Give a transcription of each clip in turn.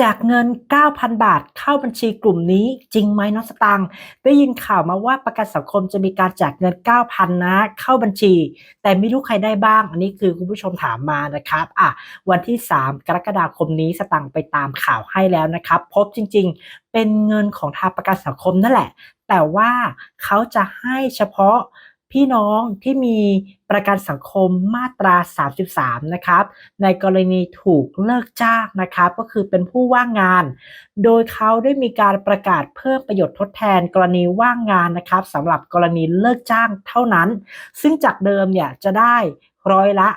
แจกเงิน 9,000 บาท เข้าบัญชีกลุ่มนี้จริงไหมน้องสตังได้ยินข่าวมาว่าประกันสังคมจะมีการแจกเงิน 9,000 นะ เข้าบัญชี แต่ไม่รู้ใครได้บ้าง อันนี้คือคุณผู้ชมถามมานะครับอะวันที่ 3 กรกฎาคมนี้สตังไปตามข่าวให้แล้วนะครับ พบจริง ๆ เป็นเงินของทางประกันสังคมนั่นแหละ แต่ว่าเขาจะให้เฉพาะ พี่น้องที่มีประกันสังคมมาตรา 33 นะครับ ในกรณีถูกเลิกจ้างนะครับ ก็คือเป็นผู้ว่างงาน โดยเขาได้มีการประกาศเพิ่มประโยชน์ทดแทนกรณีว่างงานนะครับสำหรับกรณีเลิกจ้างเท่านั้น ซึ่งจากเดิมเนี่ยจะได้ร้อยละ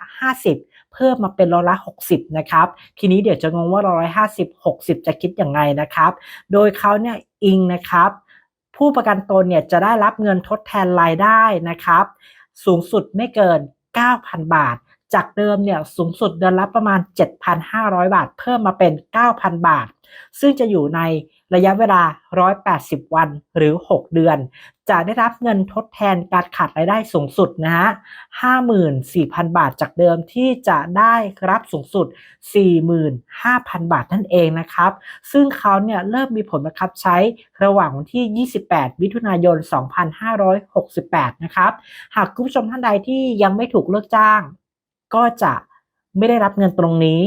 50เพิ่มมาเป็นร้อยละ 60 นะครับ ทีนี้เดี๋ยวจะงงว่าร้อยห้าสิบหกสิบจะคิดยังไงนะครับ โดยเขาเนี่ยอิงนะครับ ผู้ประกันตนเนี่ยจะได้รับเงินทดแทนรายได้นะครับ สูงสุดไม่เกิน 9,000 บาท จากเดิมเนี่ยสูงสุดเดือนละประมาณ 7,500 บาท เพิ่มมาเป็น 9,000 บาท ซึ่งจะอยู่ในระยะเวลา 180 วันหรือ 6 เดือน จะได้รับเงินทดแทนการขาดรายได้สูงสุดนะฮะ 54,000 บาทจากเดิมที่จะได้รับสูงสุด 45,000 บาทนั่นเองนะครับ ซึ่งเขาเนี่ยเริ่มมีผลบังคับใช้ระหว่างวันที่ 28 มิถุนายน 2568 นะครับ หากคุณผู้ชมท่านใดที่ยังไม่ถูกเลิกจ้าง ก็จะไม่ได้รับเงินตรงนี้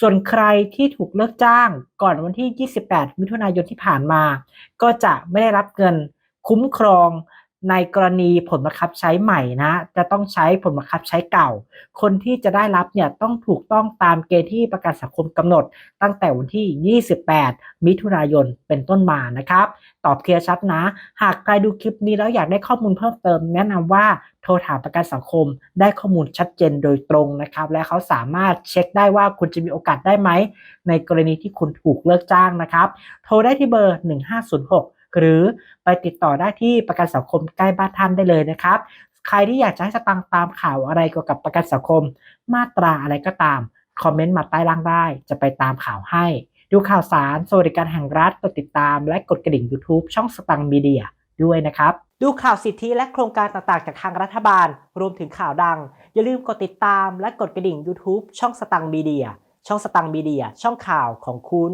ส่วนใครที่ถูกเลิกจ้างก่อนวันที่ 28 มิถุนายนที่ผ่านมา ก็จะไม่ได้รับเงินคุ้มครอง ในกรณีผลบังคับใช้ใหม่นะ จะต้องใช้ผลบังคับใช้เก่า คนที่จะได้รับเนี่ยต้องถูกต้องตามเกณฑ์ที่ประกันสังคมกำหนด ตั้งแต่วันที่ 28 มิถุนายนเป็นต้นมานะครับ ตอบเคลียร์ชัดนะ หากใครดูคลิปนี้แล้วอยากได้ข้อมูลเพิ่มเติม แนะนำว่าโทรถามประกันสังคม ได้ข้อมูลชัดเจนโดยตรงนะครับ และเขาสามารถเช็คได้ว่าคุณจะมีโอกาสได้ไหมในกรณีที่คุณถูกเลิกจ้างนะครับ โทรได้ที่เบอร์ 1506 หรือไปติดต่อได้ที่ประกันสังคมใกล้บ้านท่านได้เลยนะครับ ใครที่อยากจะให้สตังค์ตามข่าวอะไรเกี่ยวกับประกันสังคม มาตราอะไรก็ตาม คอมเมนต์มาใต้ล่างได้ จะไปตามข่าวให้ ดูข่าวสารสวัสดิการแห่งรัฐกดติดตาม และกดกระดิ่ง YouTube ช่องสตังค์มีเดียด้วยนะครับ ดูข่าวสิทธิและโครงการต่างๆ จากทางรัฐบาล รวมถึงข่าวดัง อย่าลืมกดติดตามและกดกระดิ่ง YouTube ช่องสตังค์มีเดีย ช่องสตังค์มีเดีย ช่องข่าวของคุณ